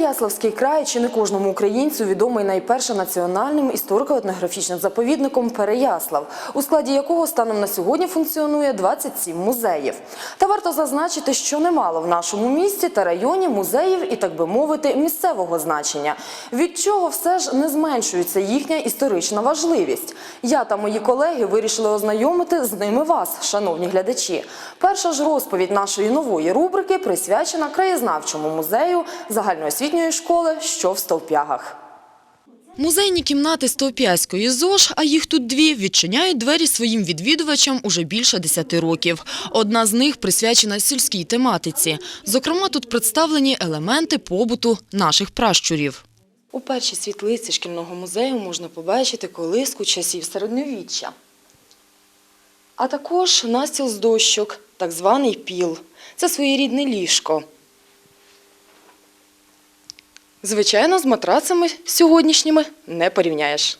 Переяславський край чи не кожному українцю відомий найперше національним історико-етнографічним заповідником Переяслав, у складі якого станом на сьогодні функціонує 27 музеїв. Та варто зазначити, що немало в нашому місті та районі музеїв і, так би мовити, місцевого значення, від чого все ж не зменшується їхня історична важливість. Я та мої колеги вирішили ознайомити з ними вас, шановні глядачі. Перша ж розповідь нашої нової рубрики присвячена краєзнавчому музею загальноосвітньої школи, що в Стовпягах. Музейні кімнати Стовп'язької ЗОЖ, а їх тут дві, відчиняють двері своїм відвідувачам уже більше 10 років. Одна з них присвячена сільській тематиці. Зокрема, тут представлені елементи побуту наших пращурів. У першій світлиці шкільного музею можна побачити колиску часів середньовіччя. А також настіл з дощок, так званий піл. Це своєрідне ліжко. Звичайно, з матрацами сьогоднішніми не порівняєш.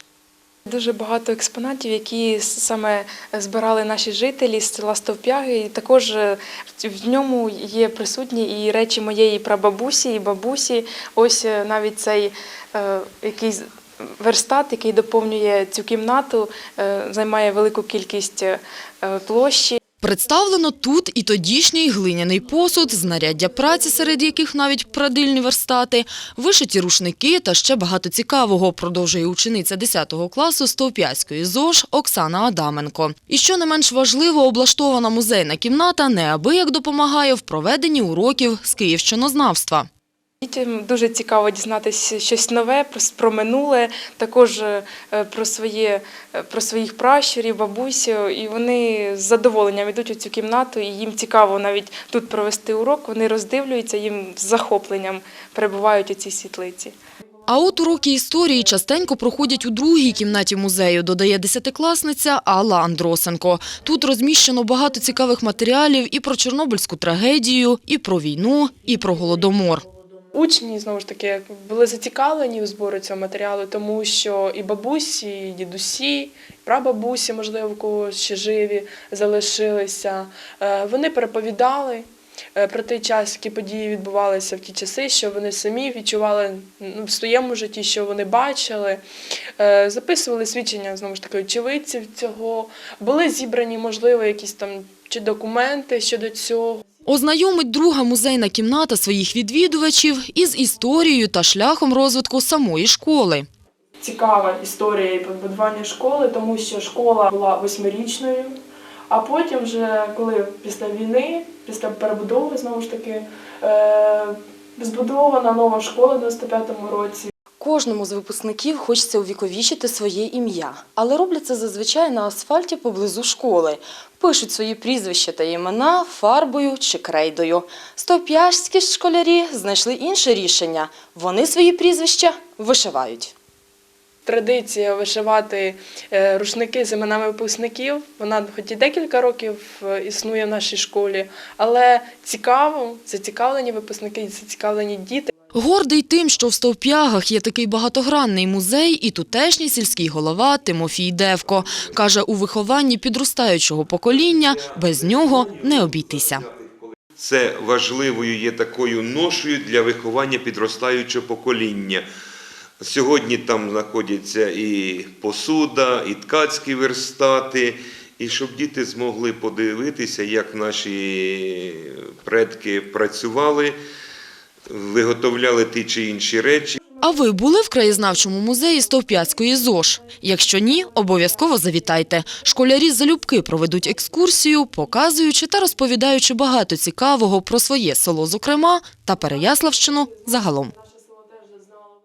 Дуже багато експонатів, які саме збирали наші жителі з села Стовпяги. І також е, в ньому є присутні і речі моєї прабабусі і бабусі. Ось е, навіть цей е, якийсь верстат, який доповнює цю кімнату, е, займає велику кількість е, площі. Представлено тут і тодішній глиняний посуд, знаряддя праці, серед яких навіть прадильні верстати, вишиті рушники та ще багато цікавого, продовжує учениця 10 класу Стовп'язької ЗОЖ Оксана Адаменко. І що не менш важливо, облаштована музейна кімната неабияк допомагає в проведенні уроків з київщинознавства. Дітям дуже цікаво дізнатися щось нове про, минуле, також е, про, своє, е, про своїх пращурів, бабусю. І вони з задоволенням йдуть у цю кімнату, і їм цікаво навіть тут провести урок. Вони роздивлюються, їм з захопленням перебувають у цій світлиці. А от уроки історії частенько проходять у другій кімнаті музею, додає десятикласниця Алла Андросенко. Тут розміщено багато цікавих матеріалів і про Чорнобильську трагедію, і про війну, і про голодомор. Учні знову ж таки були зацікавлені у зборі цього матеріалу, тому що і бабусі, і дідусі, і прабабусі, можливо, в кого ще живі залишилися. е, Вони переповідали е, про той час, які події відбувалися в ті часи, що вони самі відчували ну, в своєму житті, що вони бачили. Е, Записували свідчення знову ж таки очевидців цього. Були зібрані, можливо, якісь там чи документи щодо цього. Ознайомить друга музейна кімната своїх відвідувачів із історією та шляхом розвитку самої школи. цікава історія і побудування школи, тому що школа була восьмирічною. А потім, вже коли після війни, після перебудови, знову ж таки, е, збудована нова школа в 95-му році. Кожному з випускників хочеться увіковічити своє ім'я, але роблять це зазвичай на асфальті поблизу школи. Пишуть свої прізвища та імена фарбою чи крейдою. Стоп'яжські школярі знайшли інше рішення. Вони свої прізвища вишивають. Традиція вишивати е, рушники з іменами випускників, вона хоч і декілька років е, існує в нашій школі, але цікаво, зацікавлені випускники, зацікавлені діти. Гордий тим, що в Стовп'ягах є такий багатогранний музей, і тутешній сільський голова Тимофій Девко. Каже, у вихованні підростаючого покоління без нього не обійтися. Це важливою є такою ношею для виховання підростаючого покоління. Сьогодні там знаходяться і посуда, і ткацькі верстати, і щоб діти змогли подивитися, як наші предки працювали, виготовляли ті чи інші речі. А ви були в краєзнавчому музеї Стовп'ятської ЗОЖ? Якщо ні, обов'язково завітайте. Школярі залюбки проведуть екскурсію, показуючи та розповідаючи багато цікавого про своє село, зокрема, та Переяславщину загалом.